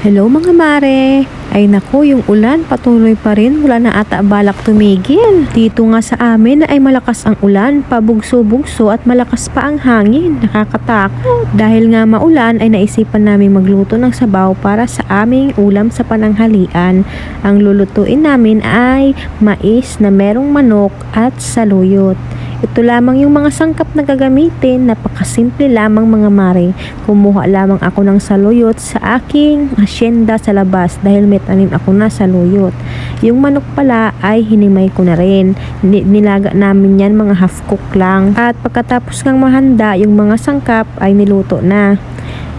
Hello mga mare! Ay naku, yung ulan patuloy pa rin. Wala na ata balak tumigil. Dito nga sa amin ay malakas ang ulan, pabugso-bugso at malakas pa ang hangin. Nakakatakot. Dahil nga maulan ay naisipan namin magluto ng sabaw para sa aming ulam sa pananghalian. Ang lulutuin namin ay mais na merong manok at saluyot. Ito lamang yung mga sangkap na gagamitin. Napakasimple lamang mga mare. Kumuha lamang ako ng saluyot sa aking asyenda sa labas dahil may tanim ako na saluyot. Yung manok pala ay hinimay ko na rin. Ni- Nilaga namin yan mga half cook lang. At pagkatapos ng mahanda, yung mga sangkap ay niluto na.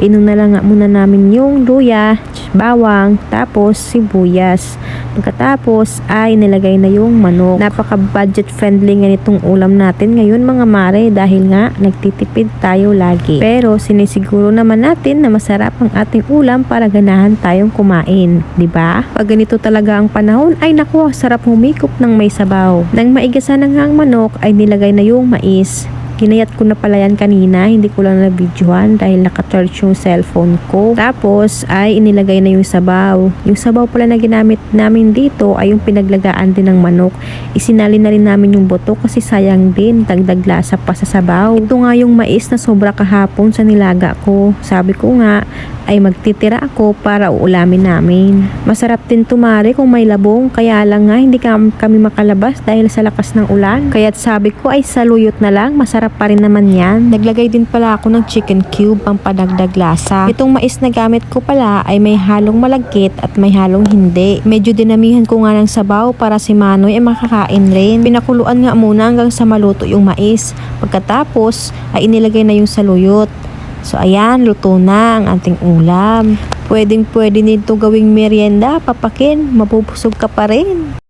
Inuna lang nga muna namin yung luya, bawang, tapos sibuyas. Pagkatapos ay nilagay na yung manok. Napaka budget friendly nga nitong ulam natin ngayon mga mare dahil nga nagtitipid tayo lagi. Pero sinisiguro naman natin na masarap ang ating ulam para ganahan tayong kumain, ba? Pag ganito talaga ang panahon ay naku, sarap humikop ng may sabaw. Nang maigasa na nga ang manok ay nilagay na yung mais. Kinayat ko na pala yan kanina, hindi ko lang na-videohan dahil naka-charge yung cellphone ko. Tapos ay inilagay na yung sabaw. Yung sabaw pala na ginamit namin dito ay yung pinaglagaan din ng manok. Isinali na rin namin yung buto kasi sayang din, dagdag lasa pa sa sabaw. Ito nga yung mais na sobra kahapon sa nilaga ko. Sabi ko nga, ay magtitira ako para uulamin namin. Masarap din tumari kung may labong, kaya lang nga hindi kam- kami makalabas dahil sa lakas ng ulan. Kaya't sabi ko ay saluyot na lang, masarap pa rin naman yan. Naglagay din pala ako ng chicken cube pang padagdag lasa. Itong mais na gamit ko pala ay may halong malagkit at may halong hindi. Medyo dinamihan ko nga ng sabaw para si Manoy ay makakain rin. Pinakuluan nga muna hanggang sa maluto yung mais. Pagkatapos ay inilagay na yung saluyot. So ayan, luto na ang ating ulam. Pwedeng pwede nito gawing merienda, papakin, mapupusog ka pa rin.